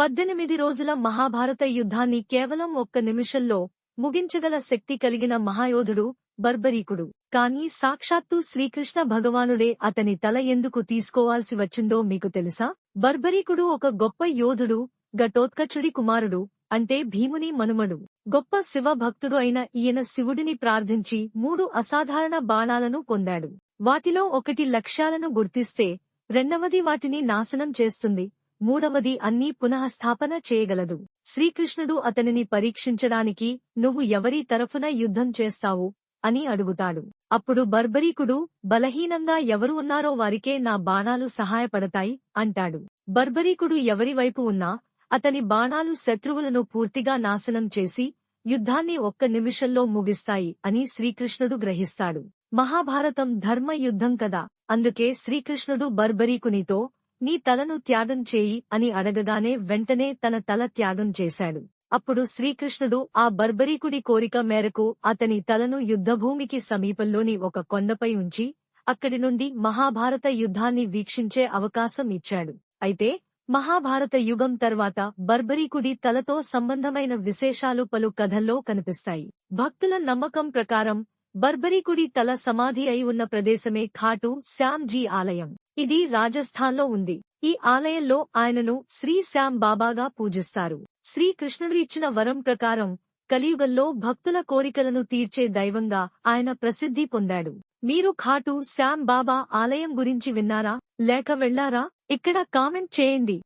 పద్దెనిమిది రోజుల మహాభారత యుద్ధాన్ని కేవలం ఒక్క నిమిషంలో ముగించగల శక్తి కలిగిన మహాయోధుడు బర్బరీకుడు. కానీ సాక్షాత్తు శ్రీకృష్ణ భగవానుడే అతని తల ఎందుకు తీసుకోవాల్సి వచ్చిందో మీకు తెలుసా? బర్బరీకుడు ఒక గొప్ప యోధుడు ఘటోత్కచుడి కుమారుడు అంటే భీముని మనుమడు. గొప్ప శివ భక్తుడు అయిన ఈయన శివుడిని ప్రార్థించి మూడు అసాధారణ బాణాలను పొందాడు. వాటిలో ఒకటి లక్ష్యాలను గుర్తిస్తే రెండవది వాటిని నాశనం చేస్తుంది. మూడవది అన్నీ పునఃస్థాపన చేయగలదు. శ్రీకృష్ణుడు అతనిని పరీక్షించడానికి నువ్వు ఎవరి తరఫున యుద్ధం చేస్తావు? అని అడుగుతాడు. అప్పుడు బర్బరీకుడు బలహీనంగా ఎవరు ఉన్నారో వారికే నా బాణాలు సహాయపడతాయి అంటాడు. బర్బరీకుడు ఎవరివైపు ఉన్నా అతని బాణాలు శత్రువులను పూర్తిగా నాశనం చేసి యుద్ధాన్ని ఒక్క నిమిషంలో ముగిస్తాయి అని శ్రీకృష్ణుడు గ్రహిస్తాడు. మహాభారతం ధర్మ యుద్ధం కదా అందుకే శ్రీకృష్ణుడు బర్బరీకునితో నీ తలను త్యాగం చేయి అని అడగగానే వెంటనే తన తల త్యాగం చేశాడు. అప్పుడు శ్రీకృష్ణుడు ఆ బర్బరీకుడి కోరిక మేరకు అతని తలను యుద్ధభూమికి సమీపంలోని ఒక కొండపై ఉంచి అక్కడి నుండి మహాభారత యుద్ధాన్ని వీక్షించే అవకాశం ఇచ్చాడు. అయితే మహాభారత యుగం తర్వాత బర్బరీకుడి తలతో సంబంధమైన విశేషాలు పలు కథల్లో కనిపిస్తాయి. భక్తుల నమ్మకం ప్రకారం బర్బరీకుడి తల సమాధి అయి ఉన్న ప్రదేశమే ఖాటు శ్యామ్జీ ఆలయం. ఇది రాజస్థాన్లో ఉంది. ఈ ఆలయంలో ఆయనను శ్రీ శ్యామ్ బాబాగా పూజిస్తారు. శ్రీకృష్ణుడు ఇచ్చిన వరం ప్రకారం కలియుగంలో భక్తుల కోరికలను తీర్చే దైవంగా ఆయన ప్రసిద్ధి పొందాడు. మీరు ఖాటు శ్యామ్ బాబా ఆలయం గురించి విన్నారా? లేక వెళ్ళారా ఇక్కడ కామెంట్ చేయండి.